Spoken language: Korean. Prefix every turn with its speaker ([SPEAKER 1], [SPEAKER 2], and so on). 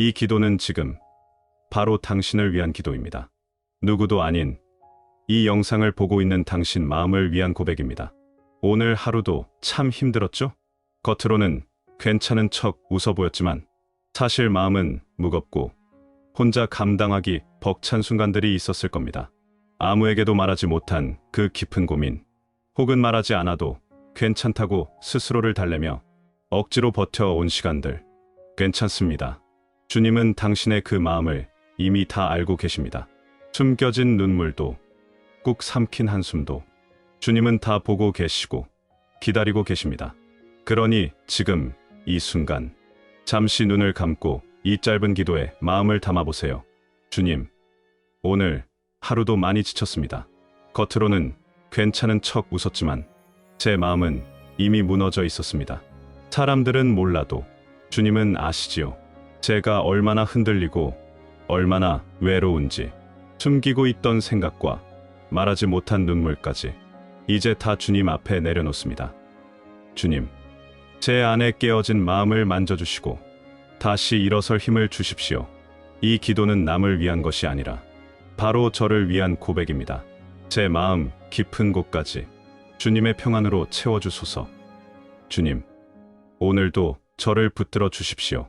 [SPEAKER 1] 이 기도는 지금 바로 당신을 위한 기도입니다. 누구도 아닌 이 영상을 보고 있는 당신 마음을 위한 고백입니다. 오늘 하루도 참 힘들었죠? 겉으로는 괜찮은 척 웃어 보였지만 사실 마음은 무겁고 혼자 감당하기 벅찬 순간들이 있었을 겁니다. 아무에게도 말하지 못한 그 깊은 고민, 혹은 말하지 않아도 괜찮다고 스스로를 달래며 억지로 버텨온 시간들. 괜찮습니다. 주님은 당신의 그 마음을 이미 다 알고 계십니다. 숨겨진 눈물도, 꾹 삼킨 한숨도 주님은 다 보고 계시고 기다리고 계십니다. 그러니 지금 이 순간 잠시 눈을 감고 이 짧은 기도에 마음을 담아보세요. 주님, 오늘 하루도 많이 지쳤습니다. 겉으로는 괜찮은 척 웃었지만 제 마음은 이미 무너져 있었습니다. 사람들은 몰라도 주님은 아시지요. 제가 얼마나 흔들리고 얼마나 외로운지 숨기고 있던 생각과 말하지 못한 눈물까지 이제 다 주님 앞에 내려놓습니다. 주님, 제 안에 깨어진 마음을 만져주시고 다시 일어설 힘을 주십시오. 이 기도는 남을 위한 것이 아니라 바로 저를 위한 고백입니다. 제 마음 깊은 곳까지 주님의 평안으로 채워주소서. 주님, 오늘도 저를 붙들어 주십시오.